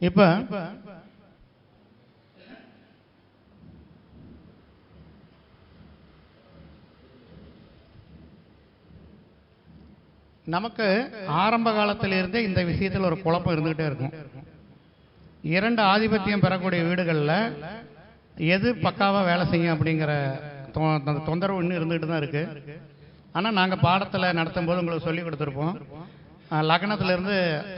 இப்போ நமக்கு ஆரம்ப காலத்திலிருந்தே இந்த விஷயத்தில் ஒரு குழப்பம் இருந்துகிட்டே இருக்கும். இரண்டு ஆதிபத்தியம் பெறக்கூடிய வீடுகளில் எது பக்காவாக வேலை செய்யும் அப்படிங்கிற தொ- அந்த தொந்தரவு இன்னும் இருந்துகிட்டு தான் இருக்குது ஆனால் நாங்கள் பாடத்தில் நடத்தும் போது உங்களுக்கு சொல்லி கொடுத்துருப்போம். லக்னத்திலிருந்து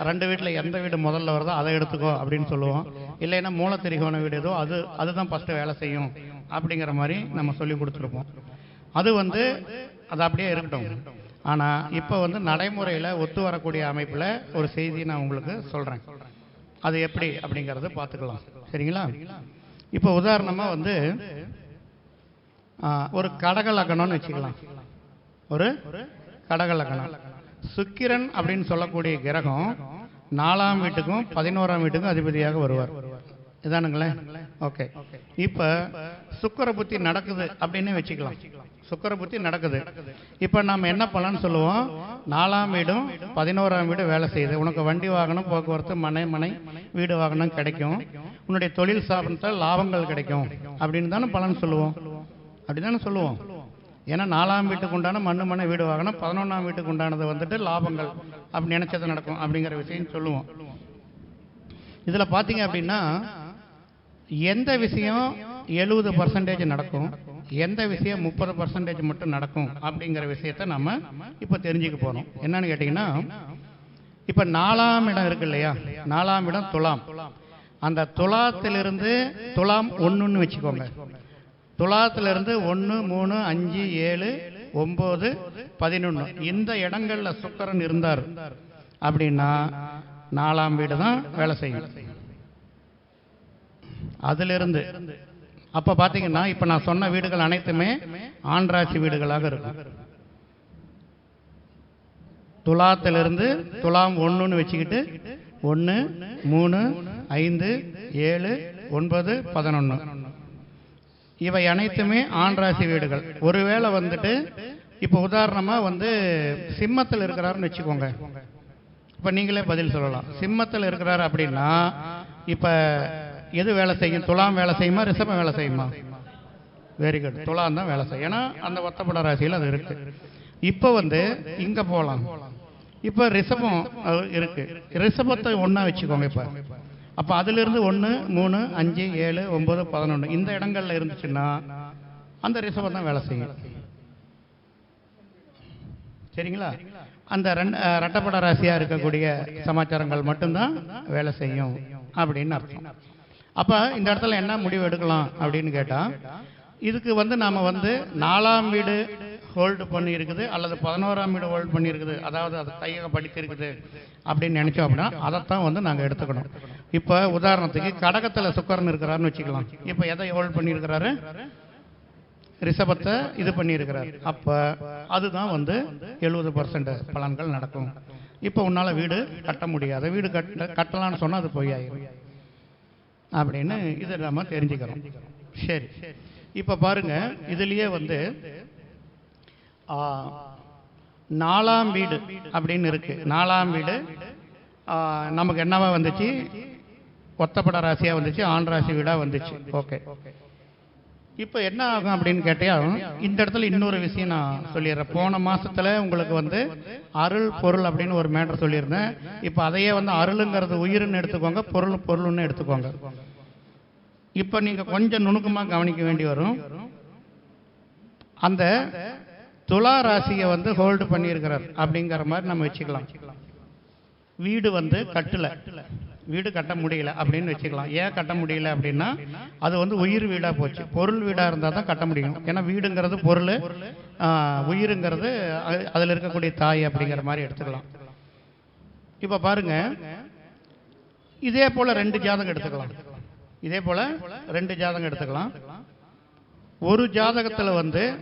ரெண்டு வீட்டில் எந்த வீடு முதல்ல வருதோ அதை எடுத்துக்கோ அப்படின்னு சொல்லுவோம். இல்லைன்னா மூலத்திரிகோண வீடு ஏதோ அது அதுதான் ஃபஸ்ட்டு வேலை செய்யும் அப்படிங்கிற மாதிரி நம்ம சொல்லி கொடுத்துருப்போம். அது வந்து அது அப்படியே இருக்கட்டும். ஆனால் இப்போ வந்து நடைமுறையில் ஒத்து வரக்கூடிய அமைப்பில் ஒரு செய்தி நான் உங்களுக்கு சொல்கிறேன் அது எப்படி அப்படிங்கிறத பார்த்துக்கலாம். சரிங்களா? இப்போ உதாரணமாக வந்து ஒரு கடக லக்னம்னு வச்சுக்கலாம். ஒரு கடக லக்னம். சுக்கிரன் அப்படின்னு சொல்லக்கூடிய கிரகம் நாலாம் வீட்டுக்கும் பதினோராம் வீட்டுக்கும் அதிபதியாக வருவார். இதானுங்களேன் ஓகே. இப்போ சுக்கர புத்தி நடக்குது அப்படின்னு வச்சுக்கலாம். சுக்கர புத்தி நடக்குது. இப்போ நாம் என்ன பண்ணலாம்னு சொல்லுவோம்? நாலாம் வீடும் பதினோராம் வீடும் வேலை செய்யுது. உனக்கு வண்டி வாகனம் போக்குவரத்து மனை மனை வீடு வாகனம் கிடைக்கும். உன்னுடைய தொழில் சாதனத்தில் லாபங்கள் கிடைக்கும். அப்படின்னு தானே பலன் சொல்லுவோம். அப்படி தானே சொல்லுவோம். ஏன்னா நாலாம் வீட்டுக்கு உண்டான மண்ணு மனை வீடு வாங்கணும். பதினொன்றாம் வீட்டுக்கு உண்டானது வந்துட்டு லாபங்கள். அப்படி நினைச்சது நடக்கும் அப்படிங்கிற விஷயம் சொல்லுவோம். இதில் பார்த்தீங்க அப்படின்னா எந்த விஷயம் எழுபது பர்சன்டேஜ் நடக்கும் எந்த விஷயம் முப்பது பர்சன்டேஜ் மட்டும் நடக்கும் அப்படிங்கிற விஷயத்த நம்ம இப்போ தெரிஞ்சுக்க போகிறோம் என்னன்னு கேட்டிங்கன்னா இப்போ நாலாம் இடம் இருக்கு இல்லையா? நாலாம் இடம் துலாம். அந்த துலாத்திலிருந்து துலாம் ஒன்றுன்னு வச்சுக்கோங்க. துலாத்திலிருந்து ஒன்று மூணு அஞ்சு ஏழு ஒம்பது பதினொன்று இந்த இடங்களில் சுக்கரன் இருந்தார் அப்படின்னா நாலாம் வீடு தான் வேலை செய்யும். அதிலிருந்து அப்போ பார்த்தீங்கன்னா இப்போ நான் சொன்ன வீடுகள் அனைத்துமே ஆண்டராட்சி வீடுகளாக இருக்கும். துலாத்திலிருந்து துலாம் ஒன்றுன்னு வச்சுக்கிட்டு ஒன்று மூணு ஐந்து ஏழு ஒன்பது பதினொன்று இவை அனைத்துமே ஆண்ராசி வீடுகள். ஒருவேளை வந்துட்டு இப்போ உதாரணமாக வந்து சிம்மத்தில் இருக்கிறாருன்னு வச்சுக்கோங்க. இப்போ நீங்களே பதில் சொல்லலாம். சிம்மத்தில் இருக்கிறாரு அப்படின்னா இப்போ எது வேலை செய்யும்? துலாம் வேலை செய்யுமா? ரிஷபம் வேலை செய்யுமா? வெரி குட் துலாம் தான் வேலை செய்யும். ஏன்னா அந்த ஒத்தப்பட ராசியில் அது இருக்கு. இப்போ வந்து இங்கே போகலாம் இப்போ ரிஷபம் இருக்கு. ரிஷபத்தை ஒன்றா வச்சுக்கோங்க இப்போ. அப்போ அதிலிருந்து ஒன்று மூணு அஞ்சு ஏழு ஒம்பது பதினொன்று இந்த இடங்கள்ல இருந்துச்சுன்னா அந்த ரிசர்வர் தான் வேலை செய்யும். சரிங்களா? அந்த ரெண்டு ரெட்டப்பட ராசியாக இருக்கக்கூடிய சமாச்சாரங்கள் மட்டும்தான் வேலை செய்யும் அப்படின்னு அர்த்தம். அப்போ இந்த இடத்துல என்ன முடிவு எடுக்கலாம் அப்படின்னு கேட்டால் இதுக்கு வந்து நாம் வந்து நாலாம் வீடு ஹோல்டு பண்ணியிருக்குது அல்லது பதினோராம் வீடு ஹோல்டு பண்ணியிருக்குது அதாவது அது கையகப்படுத்தி இருக்குது அப்படின்னு நினச்சோம் அப்படின்னா அதைத்தான் வந்து நாங்கள் எடுத்துக்கணும். இப்போ உதாரணத்துக்கு கடகத்தில் சுக்கரன் இருக்கிறாருன்னு வச்சுக்கலாம். இப்போ எதை ஹோல்ட் பண்ணியிருக்கிறாரு? ரிஷபத்தை இது பண்ணியிருக்கிறார். அப்போ அதுதான் வந்து எழுபது பர்சன்ட் பலன்கள் நடக்கும். இப்போ உன்னால் வீடு கட்ட முடியாது. வீடு கட்ட கட்டலாம்னு சொன்னால் அது பொய்யாயிரும். அப்படின்னு இது நம்ம தெரிஞ்சுக்கிறோம். சரி. இப்போ பாருங்க இதுலேயே வந்து நாலாம் வீடு அப்படின்னு இருக்கு. நாலாம் வீடு நமக்கு என்னவா வந்துச்சு? ஒத்தப்பட ராசியா வந்துச்சு ஆண் ராசி வீடா வந்துச்சு. ஓகே. இப்போ என்ன ஆகும் அப்படின்னு கேட்டியா இந்த இடத்துல இன்னொரு விஷயம் நான் சொல்லிடுறேன். போன மாசத்துல உங்களுக்கு வந்து அருள் பொருள் அப்படின்னு ஒரு மேட்டர் சொல்லியிருந்தேன். இப்போ அதையே வந்து அருளுங்கிறது உயிர்னு எடுத்துக்கோங்க பொருள் பொருள்னு எடுத்துக்கோங்க. இப்போ நீங்க கொஞ்சம் நுணுக்கமாக கவனிக்க வேண்டி வரும். அந்த துலா ராசியை வந்து ஹோல்டு பண்ணியிருக்கிறார் அப்படிங்கிற மாதிரி நம்ம வச்சுக்கலாம். வீடு வந்து கட்டல. வீடு கட்ட முடியல அப்படின்னு வச்சுக்கலாம். ஏன் கட்ட முடியல அப்படின்னா அது வந்து உயிர் வீடாக போச்சு. பொருள் வீடாக இருந்தால் தான் கட்ட முடியும். ஏன்னா வீடுங்கிறது பொருள். உயிருங்கிறது அது- இருக்கக்கூடிய தாய் அப்படிங்கிற மாதிரி எடுத்துக்கலாம். இப்போ பாருங்க. இதே போல் ரெண்டு ஜாதகம் எடுத்துக்கலாம். இதே போல் ரெண்டு ஜாதகம் எடுத்துக்கலாம். ஒரு ஜாதகத்தில் வந்து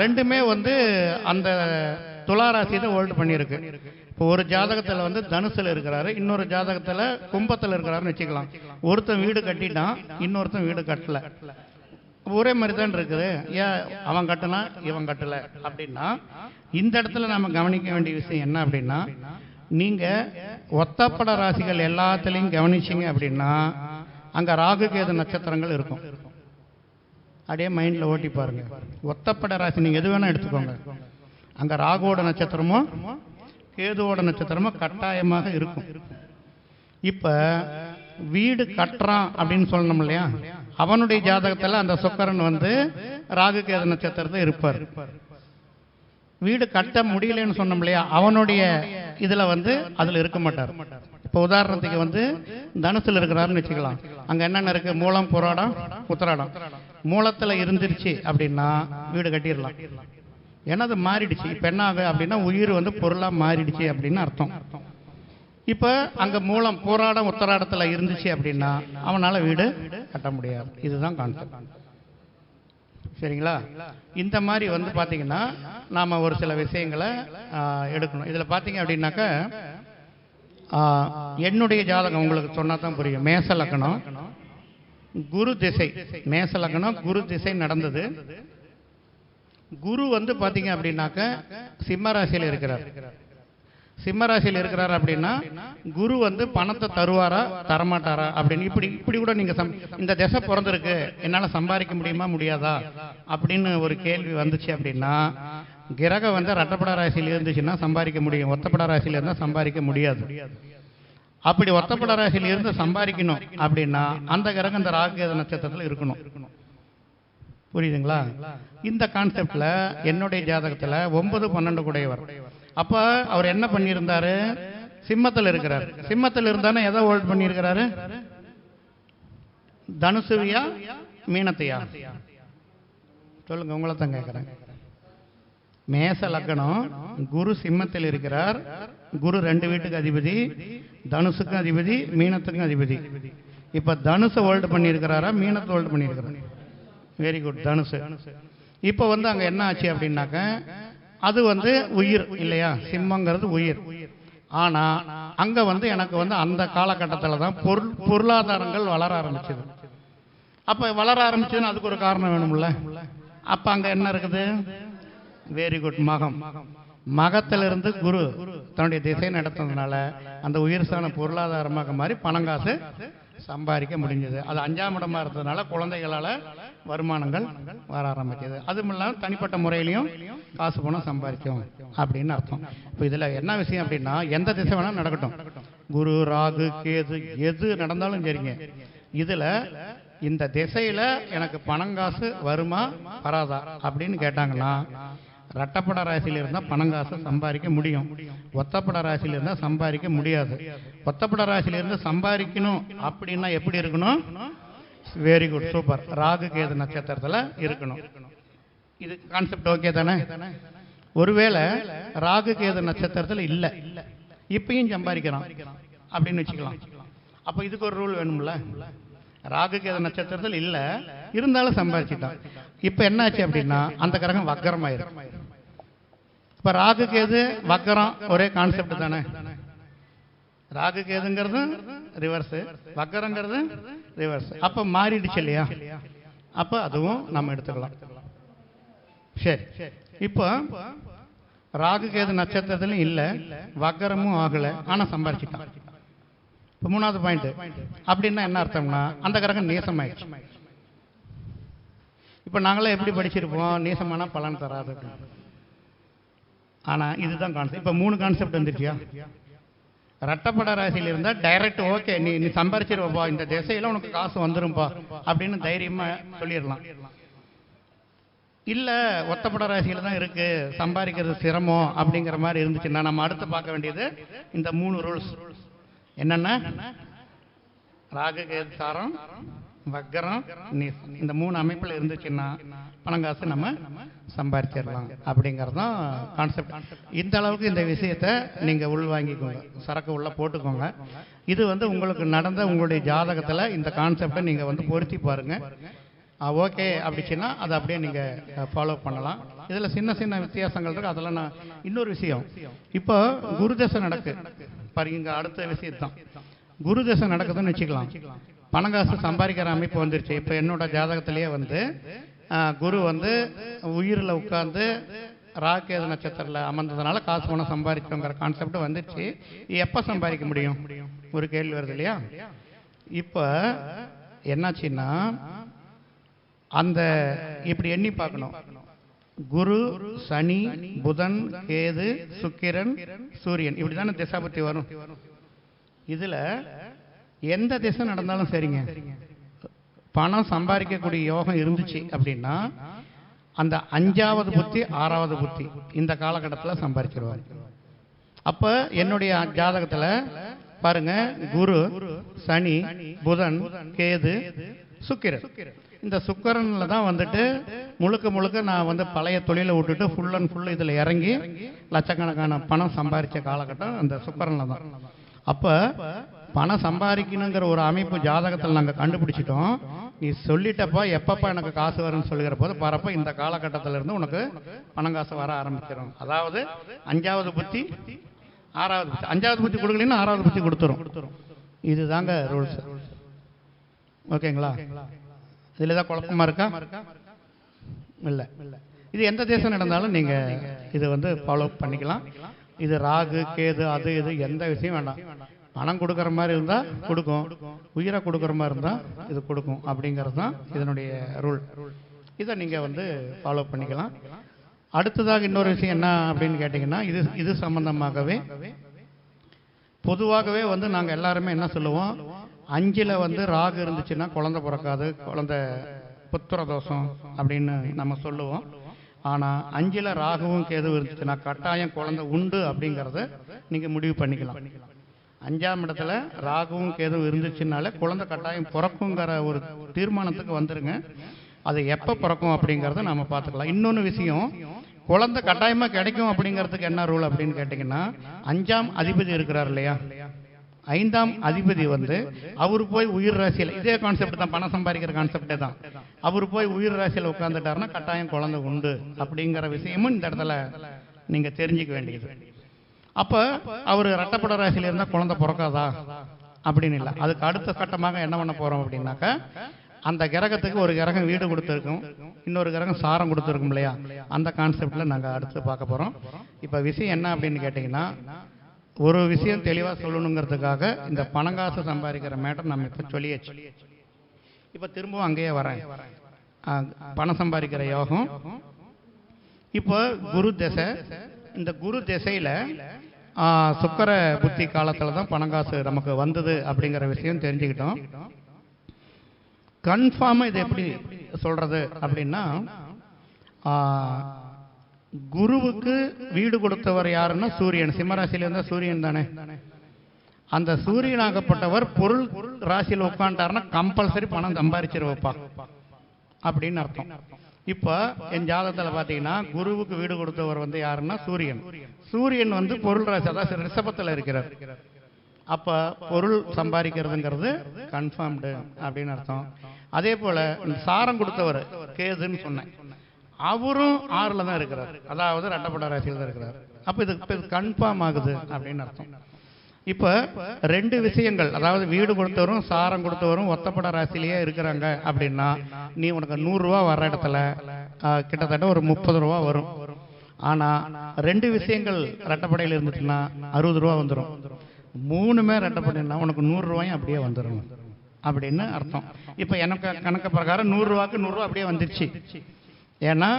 ரெண்டுமே வந்து அந்த துளாராசி தான் ஹோல்டு பண்ணியிருக்கு. இப்போ ஒரு ஜாதகத்தில் வந்து தனுசில் இருக்கிறாரு இன்னொரு ஜாதகத்தில் கும்பத்தில் இருக்கிறாருன்னு வச்சுக்கலாம். ஒருத்தன் வீடு கட்டிட்டான் இன்னொருத்தன் வீடு கட்டல. ஒரே மாதிரி தான் இருக்குது. ஏன் அவன் கட்டினா இவன் கட்டல. அப்படின்னா இந்த இடத்துல நம்ம கவனிக்க வேண்டிய விஷயம் என்ன அப்படின்னா நீங்கள் ஒத்தப்பட ராசிகள் எல்லாத்துலேயும் கவனிச்சிங்க அப்படின்னா அங்கே ராகு கேது நட்சத்திரங்கள் இருக்கும். அப்படியே மைண்டில் ஓட்டி பாருங்க. ஒத்தப்பட ராசி நீங்கள் எது வேணால் எடுத்துக்கோங்க. அங்கே ராகுவோட நட்சத்திரமோ கேதுவோட நட்சத்திரமோ கட்டாயமாக இருக்கும். இப்போ வீடு கட்டுறான் அப்படின்னு சொல்லணும் இல்லையா? அவனுடைய ஜாதகத்தில் அந்த சுக்கரன் வந்து ராகு கேது நட்சத்திரத்தை இருப்பார். வீடு கட்ட முடியலன்னு சொன்னோம் இல்லையா? அவனுடைய இதில் வந்து அதில் இருக்க மாட்டார். இப்போ உதாரணத்துக்கு வந்து தனுசில் இருக்கிறாருன்னு வச்சுக்கலாம். அங்கே என்னென்ன இருக்குது மூலம் புராடம் உத்தராடம். மூலத்தில் இருந்துருச்சு அப்படின்னா வீடு கட்டிடலாம். ஏன்னா அது மாறிடுச்சு? இப்போ என்ன ஆகு அப்படின்னா உயிர் வந்து பொருளாக மாறிடுச்சு அப்படின்னு அர்த்தம். இப்போ அங்கே மூலம் போராடம் உத்தராடத்தில் இருந்துச்சு அப்படின்னா அவனால் வீடு கட்ட முடியாது. இதுதான் கான்செப்ட் சரிங்களா? இந்த மாதிரி வந்து பார்த்தீங்கன்னா நாம் ஒரு சில விஷயங்களை எடுக்கணும். இதில் பார்த்தீங்க அப்படின்னாக்க என்னுடைய ஜாதகம் உங்களுக்கு சொன்னால் தான் புரியும். மேச லக்கணம். குரு திசை. மேச லக்னம் குரு திசை நடந்தது. குரு வந்து பார்த்தீங்க அப்படின்னாக்க சிம்ம ராசியில் இருக்கிறார். சிம்ம ராசியில் இருக்கிறார் அப்படின்னா குரு வந்து பணத்தை தருவாரா தரமாட்டாரா அப்படின்னு இப்படி இப்படி கூட நீங்க சம்- இந்த திசை பிறந்திருக்கு என்னால் சம்பாதிக்க முடியுமா முடியாதா அப்படின்னு ஒரு கேள்வி வந்துச்சு அப்படின்னா கிரகம் வந்து ரட்டப்பட ராசியில் இருந்துச்சுன்னா சம்பாதிக்க முடியும் ஒத்தப்பட ராசியில் இருந்தால் சம்பாதிக்க முடியாது. அப்படி ஒத்தப்பட ராசியில் இருந்து சம்பாதிக்கணும் அப்படின்னா அந்த கிரகம் இந்த ராகு நட்சத்திரத்தில் இருக்கணும். புரியுதுங்களா? இந்த கான்செப்ட்ல என்னுடைய ஜாதகத்துல ஒன்பது பன்னெண்டு கூடையவர் அப்ப அவர் என்ன பண்ணியிருந்தாரு? சிம்மத்தில் இருக்கிறார். சிம்மத்தில் இருந்தானே எதை ஹோல்ட் பண்ணியிருக்கிறாரு? தனுசுவியா மீனத்தையா? சொல்லுங்க உங்களை தான் கேட்குறேன் மேச லக்கணம். குரு சிம்மத்தில் இருக்கிறார். குரு ரெண்டு வீட்டுக்கு அதிபதி. தனுசுக்கும் அதிபதி மீனத்துக்கும் அதிபதி. இப்ப தனுசை ஹோல்டு பண்ணியிருக்கிறாரா? மீனத்தை ஹோல்டு பண்ணியிருக்கிறார்? வெரி குட் தனுசு. இப்போ வந்து அங்க என்ன ஆச்சு அப்படின்னாக்க அது வந்து உயிர் இல்லையா? சிம்மங்கிறது உயிர். ஆனா அங்க வந்து எனக்கு வந்து அந்த காலகட்டத்தில் தான் பொருள் பொருளாதாரங்கள் வளர ஆரம்பிச்சது. அப்ப வளர ஆரம்பிச்சதுன்னு அதுக்கு ஒரு காரணம் வேணும்ல? அப்ப அங்க என்ன இருக்குது? வெரி குட் மகம். மகத்திலிருந்து குரு தன்னுடைய திசை நடத்துனதுனால அந்த உயிர் சாண பொருளாதாரமாக பணம் பணங்காசு சம்பாதிக்க முடிஞ்சது. அது அஞ்சாம் இடமா இருந்ததுனால குழந்தைகளால வருமானங்கள் வர ஆரம்பிச்சது. அதுவும் இல்லாமல் தனிப்பட்ட முறையிலையும் காசு பணம் சம்பாதிக்கும் அப்படின்னு அர்த்தம். இப்போ இதில் என்ன விஷயம் அப்படின்னா எந்த திசை வேணாலும் நடக்கட்டும். குரு ராகு கேது எது நடந்தாலும் சரிங்க. இதில் இந்த திசையில் எனக்கு பணங்காசு வருமா வராதா அப்படின்னு கேட்டாங்கன்னா ரட்டப்பட ராசியில் இருந்தால் பணங்காசை சம்பாதிக்க முடியும். ஒத்தப்பட ராசியில் இருந்தால் சம்பாதிக்க முடியாது. ஒத்தப்பட ராசியில் இருந்து சம்பாதிக்கணும் அப்படின்னா எப்படி இருக்கணும்? Very good super Rahu Ketu நட்சத்திரத்தில் இருக்கணும். இது கான்செப்ட் ஓகே தானே? ஒருவேளை ராகு கேது நட்சத்திரத்தில் இல்லை. இப்பயும் சம்பாதிக்கிறான் அப்படின்னு வச்சுக்கலாம். அப்போ இதுக்கு ஒரு ரூல் வேணும்ல? ராகு கேது நட்சத்திரத்தில் இல்லை. இருந்தாலும் சம்பாதிச்சிட்டான் இப்போ என்னாச்சு அப்படின்னா அந்த கிரகம் வக்கரமாயிரும் இப்போ ராகு கேது வக்கரம் ஒரே கான்செப்ட் தானே? ராகு கேதுங்கிறது ரிவர்ஸு வக்கரங்கிறது ரிவர்ஸ் அப்போ மாறிடுச்சு இல்லையா? அப்போ அதுவும் நம்ம எடுத்துக்கலாம். சரி. இப்போ ராகு கேது நட்சத்திரத்திலும் இல்லை வக்கரமும் ஆகலை. ஆனால் சம்பாரிச்சிட்டான். இப்போ மூணாவது பாயிண்ட் அப்படின்னா என்ன அர்த்தம்னா அந்த கிரகம் நேசமாயிடுச்சு. இப்போ நாங்களே எப்படி படிச்சிருப்போம்? நீசமான பலன் தராது ஆனால் இதுதான் கான்செப்ட் இப்போ மூணு கான்செப்ட் வந்துருச்சியா? ரட்டப்பட ராசியில் இருந்தால் டைரக்ட் ஓகே நீ நீ சம்பாரிச்சிருவப்பா இந்த திசையில் உனக்கு காசு வந்துடும்பா அப்படின்னு தைரியமாக சொல்லிடலாம். இல்லை ஒத்தப்பட ராசியில் தான் இருக்குது சம்பாதிக்கிறது சிரமம் அப்படிங்கிற மாதிரி இருந்துச்சுன்னா நம்ம அடுத்து பார்க்க வேண்டியது இந்த மூணு ரூல்ஸ் என்னென்ன? ராகு கேது சாரம் வக்கரம் இந்த மூணு அமைப்பில் இருந்துச்சுன்னா பணங்காசு நம்ம சம்பாதிச்சிடலாம் அப்படிங்கிறது தான் கான்செப்ட் இந்த அளவுக்கு இந்த விஷயத்தை நீங்கள் உள்வாங்கிக்கோங்க. சரக்கு உள்ள போட்டுக்கோங்க. இது வந்து உங்களுக்கு நடந்த உங்களுடைய ஜாதகத்தில் இந்த கான்செப்டை நீங்கள் வந்து பொருத்தி பாருங்கள் ஓகே அப்படிச்சுன்னா அதை அப்படியே நீங்கள் ஃபாலோ பண்ணலாம். இதில் சின்ன சின்ன வித்தியாசங்கள் இருக்குது அதெல்லாம் நான் இன்னொரு விஷயம். இப்போ குருதசை நடக்கு. பாருங்க இங்கே அடுத்த விஷயத்தான் குருதசை நடக்குதுன்னு வச்சுக்கலாம். பணங்காசு சம்பாதிக்கிற அமைப்பு வந்துருச்சு. இப்போ என்னோட ஜாதகத்திலேயே வந்து குரு வந்து உயிரில் உட்காந்து ராகேது நட்சத்திரத்தில் அமர்ந்ததுனால காசு பணம் சம்பாதிச்சோங்கிற கான்செப்ட் வந்துருச்சு. எப்போ சம்பாதிக்க முடியும்? ஒரு கேள்வி வருது இல்லையா? இப்போ என்னாச்சுன்னா அந்த இப்படி எண்ணி பார்க்கணும். குரு சனி புதன் கேது சுக்கிரன் சூரியன். இப்படி தானே திசாபத்தி வரும். இதுல எந்த திசை நடந்தாலும் சரிங்க. பணம் சம்பாதிக்கக்கூடிய யோகம் இருந்துச்சு அப்படின்னா அந்த அஞ்சாவது புத்தி ஆறாவது புத்தி இந்த காலகட்டத்தில் சம்பாதிச்சிருவார். அப்போ என்னுடைய ஜாதகத்தில் பாருங்க குரு சனி புதன் கேது சுக்கிரன். இந்த சுக்கரனில் தான் வந்துட்டு முழுக்க முழுக்க நான் வந்து பழைய தொழிலை விட்டுட்டு ஃபுல் அண்ட் ஃபுல் இதில் இறங்கி லட்சக்கணக்கான பணம் சம்பாதிச்ச காலகட்டம் அந்த சுக்கரனில் தான். அப்போ பணம் சம்பாதிக்கணுங்கிற ஒரு அமைப்பு ஜாதகத்தில் நாங்கள் கண்டுபிடிச்சிட்டோம். நீ சொல்லிட்டப்போ எப்பப்போ எனக்கு காசு வரும்னு சொல்லுகிற போது பரப்ப இந்த காலகட்டத்திலிருந்து உனக்கு பணம் காசு வர ஆரம்பிச்சிடும் அதாவது அஞ்சாவது புத்தி ஆறாவது புத்தி. அஞ்சாவது புத்தி கொடுக்கலன்னா ஆறாவது புத்தி கொடுத்துரும். இதுதாங்க ரூல்ஸ் ஓகேங்களா? இதில் ஏதாவது குழப்பமா இருக்கா? இல்லை. இல்லை இது எந்த தேசம் நடந்தாலும் நீங்கள் இதை வந்து ஃபாலோ பண்ணிக்கலாம். இது ராகு கேது அது இது எந்த விஷயம் வேண்டாம். பணம் கொடுக்குற மாதிரி இருந்தால் கொடுக்கும். உயிரை கொடுக்குற மாதிரி இருந்தால் இது கொடுக்கும். அப்படிங்கிறது தான் இதனுடைய ரூல். இதை நீங்கள் வந்து ஃபாலோ பண்ணிக்கலாம். அடுத்ததாக இன்னொரு விஷயம் என்ன அப்படின்னு கேட்டிங்கன்னா இது இது சம்பந்தமாகவே பொதுவாகவே வந்து நாங்கள் எல்லாருமே என்ன சொல்லுவோம்? அஞ்சில் வந்து ராகு இருந்துச்சுன்னா குழந்தை பிறக்காது குழந்தை புத்திர தோஷம் அப்படின்னு நம்ம சொல்லுவோம். ஆனால் அஞ்சில் ராகுவும் கேது இருந்துச்சுன்னா கட்டாயம் குழந்தை உண்டு அப்படிங்கிறத நீங்கள் முடிவு பண்ணிக்கலாம். அஞ்சாம் இடத்துல ராகுவும் கேதுவும் இருந்துச்சுனாலே குழந்தை கட்டாயம் பிறக்குங்கிற ஒரு தீர்மானத்துக்கு வந்துருங்க. அது எப்போ பிறக்கும் அப்படிங்கிறத நாம பார்த்துக்கலாம். இன்னொன்று விஷயம் குழந்தை கட்டாயமாக கிடைக்கும் அப்படிங்கிறதுக்கு என்ன ரூல் அப்படின்னு கேட்டிங்கன்னா அஞ்சாம் அதிபதி இருக்கிறார் இல்லையா? ஐந்தாம் அதிபதி வந்து அவர் போய் உயிர் ராசியில் இதே கான்செப்ட் தான் பணம் சம்பாதிக்கிற கான்செப்டே தான். அவர் போய் உயிர் ராசியில் உட்காந்துட்டாருன்னா கட்டாயம் குழந்தை உண்டு அப்படிங்கிற விஷயமும் இந்த இடத்துல நீங்க தெரிஞ்சுக்க வேண்டியது. அப்ப அவர் ரட்டப்பட ராசியில இருந்தா குழந்தை பிறக்காதா? அப்படின்னு இல்லை. அதுக்கு அடுத்த கட்டமாக என்ன பண்ண போறோம் அப்படின்னாக்கா அந்த கிரகத்துக்கு ஒரு கிரகம் வீடு கொடுத்துருக்கும். இன்னொரு கிரகம் சாரம் கொடுத்துருக்கும் இல்லையா? அந்த கான்செப்ட்ல நாங்க அடுத்து பார்க்க போறோம். இப்ப விஷயம் என்ன அப்படின்னு கேட்டீங்கன்னா ஒரு விஷயம் தெளிவாக சொல்லணுங்கிறதுக்காக இந்த பணங்காசு சம்பாதிக்கிற மேட்டர் நம்ம இப்போ சொல்லியாச்சு. இப்போ திரும்பவும் அங்கேயே வரேன். ஆ, பணம் சம்பாதிக்கிற யோகம். இப்போ குரு திசை இந்த குரு திசையில் சுக்கர புத்தி காலத்தில் தான் பணங்காசு நமக்கு வந்தது அப்படிங்கிற விஷயம் தெரிஞ்சுக்கிட்டோம். கன்ஃபார்மாக இது எப்படி சொல்கிறது அப்படின்னா குருவுக்கு வீடு கொடுத்தவர் யாருன்னா சூரியன். சிம்மராசியில் இருந்தால் சூரியன் தானே. அந்த சூரியனாகப்பட்டவர் பொருள் ராசியில் உட்காந்துட்டாருன்னா கம்பல்சரி பணம் சம்பாரிச்சிருவப்பா. அப்படின்னு அர்த்தம். இப்ப என் ஜாதகத்துல பாத்தீங்கன்னா குருவுக்கு வீடு கொடுத்தவர் வந்து யாருன்னா சூரியன். சூரியன் வந்து பொருள் ராசி அதாவது ரிஷபத்துல இருக்கிறார். அப்ப பொருள் சம்பாதிக்கிறதுங்கிறது கன்ஃபார்ம்டு அப்படின்னு அர்த்தம். அதே போல சாரம் கொடுத்தவர் கேதுன்னு சொன்னேன். அவரும் ஆறுல தான் இருக்கிறார். அதாவது ரெட்டப்பட ராசியில் தான் இருக்கிறார். அப்ப இது இது கன்ஃபார்ம் ஆகுது அப்படின்னு அர்த்தம். இப்ப ரெண்டு விஷயங்கள் அதாவது வீடு கொடுத்தவரும் சாரம் கொடுத்தவரும் ஒத்தப்பட ராசிலேயே இருக்கிறாங்க அப்படின்னா நீ உனக்கு நூறு ரூபா வர்ற இடத்துல கிட்டத்தட்ட ஒரு முப்பது ரூபா வரும். ஆனா ரெண்டு விஷயங்கள் ரெட்டப்படையில் இருந்துச்சுன்னா அறுபது ரூபா வந்துடும் மூணுமே ரெட்டப்படைனா உனக்கு நூறு ரூபாயும் அப்படியே வந்துடும் அப்படின்னு அர்த்தம். இப்ப எனக்கு கணக்கு பிரகாரம் நூறு ரூபாய்க்கு நூறு அப்படியே வந்துருச்சு. ஏன்னா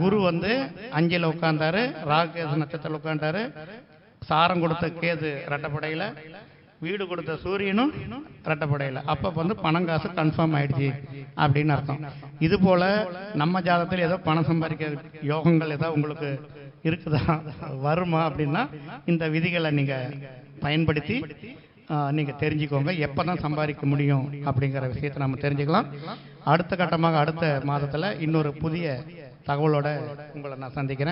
குரு வந்து அஞ்சில் உட்காந்தாரு ராகேது நட்சத்திரத்தில் உட்காந்தாரு சாரம் கொடுத்த கேது ரெட்டப்படையில் வீடு கொடுத்த சூரியனும் ரெட்டப்படையில் அப்போ வந்து பணம் காசு கன்ஃபார்ம் ஆயிடுச்சு அப்படின்னு அர்த்தம். இது போல் நம்ம ஜாதத்தில் ஏதோ பணம் சம்பாதிக்க யோகங்கள் ஏதோ உங்களுக்கு இருக்குதா? வருமா அப்படின்னா இந்த விதிகளை நீங்கள் பயன்படுத்தி நீங்கள் தெரிஞ்சுக்கோங்க. எப்போ தான் சம்பாதிக்க முடியும் அப்படிங்கிற விஷயத்தை நம்ம தெரிஞ்சுக்கலாம். அடுத்த கட்டமாக அடுத்த மாதத்தில் இன்னொரு புதிய தகவலோட உங்களை நான் சந்திக்கிறேன்.